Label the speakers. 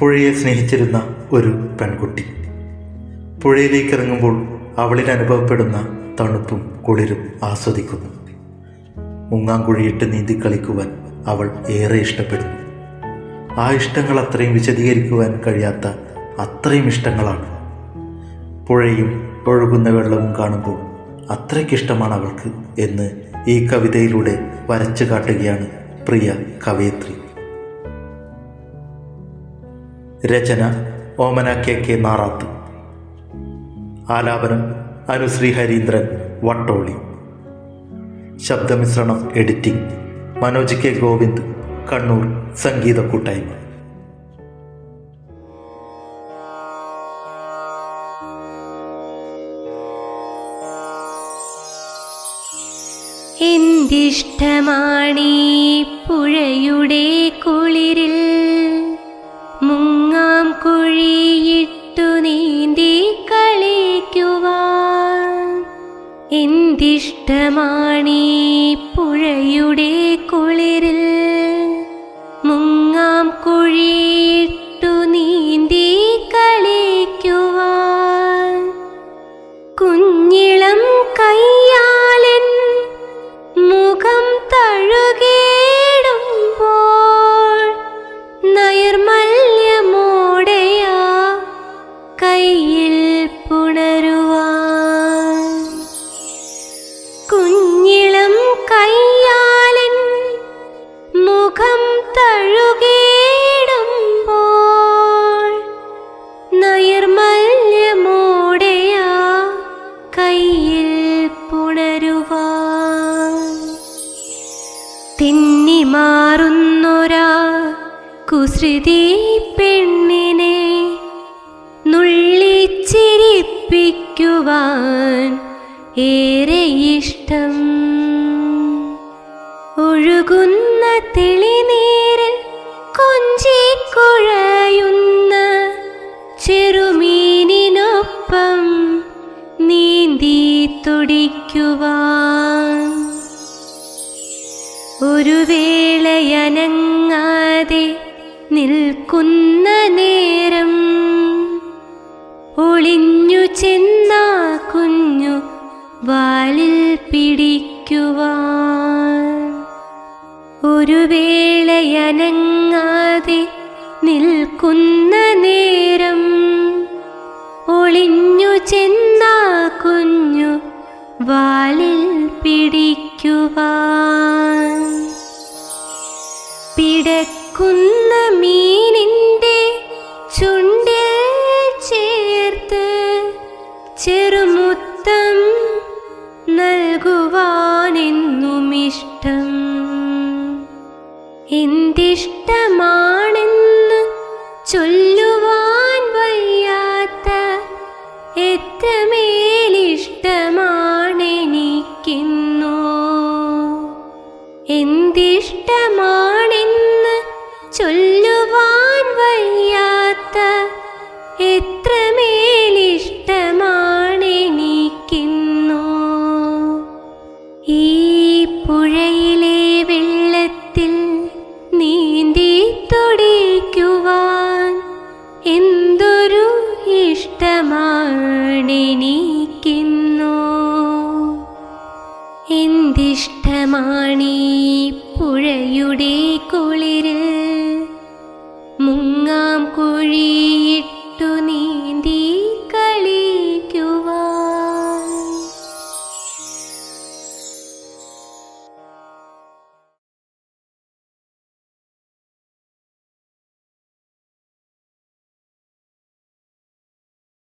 Speaker 1: പുഴയെ സ്നേഹിച്ചിരുന്ന ഒരു പെൺകുട്ടി. പുഴയിലേക്ക് ഇറങ്ങുമ്പോൾ അവളിൽ അനുഭവപ്പെടുന്ന തണുപ്പും കുളിരും ആസ്വദിക്കുന്നു. മുങ്ങാങ്കുഴിയിട്ട് നീന്തി കളിക്കുവാൻ അവൾ ഏറെ ഇഷ്ടപ്പെടുന്നു. ആ ഇഷ്ടങ്ങൾ അത്രയും വിശദീകരിക്കുവാൻ കഴിയാത്ത അത്രയും ഇഷ്ടങ്ങളാണ്. പുഴയും ഒഴുകുന്ന വെള്ളവും കാണുമ്പോൾ അത്രയ്ക്കിഷ്ടമാണ് അവൾക്ക് എന്ന് ഈ കവിതയിലൂടെ വരച്ചു കാട്ടുകയാണ് പ്രിയ കവയിത്രി. രചന ഓമന കെ കെ നാറാത്ത്. ആലാപനം അനുശ്രീ ഹരീന്ദ്രൻ വട്ടോളി. ശബ്ദമിശ്രണം എഡിറ്റിംഗ് മനോജ് കെ ഗോവിന്ദ് കണ്ണൂർ സംഗീത കൂട്ടായ്മ
Speaker 2: എന്തിഷ്ടമാണീ പുഴയുടെ കുളിരിൽ? എന്തിഷ്ടമാണീ മാറുന്നൊരാ കുസൃതി പെണ്ണിനെ നുള്ളിച്ചിരിപ്പിക്കുവാൻ ഏറെ ഇഷ്ടം. ഒഴുകുന്ന തെളിനീരിൽ കൊഞ്ചിക്കുഴയുന്ന ചെറുമീനിനൊപ്പം നീന്തി തുടിക്കുവാൻ ഒരു വേളയനങ്ങാതെ നിൽക്കുന്ന നേരം ഒളിഞ്ഞു ചെന്നാ കുഞ്ഞു വാലിൽ പിടിക്കുവാൻ. ഒരു വേളയനങ്ങാതെ നിൽക്കുന്ന നേരം ഒളിഞ്ഞു ചെന്നാ കുഞ്ഞു വാലിൽ പിടിക്കുവാൻ. പിടക്കുന്ന മീനിന്റെ ചുണ്ടിൽ ചേർത്ത് ചെറുമുത്തം നൽകുവാനെന്നുമിഷ്ടം. എന്തിഷ്ടമാണെന്ന് എന്തിഷ്ടമാണീ പുഴയുടെ കുളിര് മുങ്ങാം കുഴി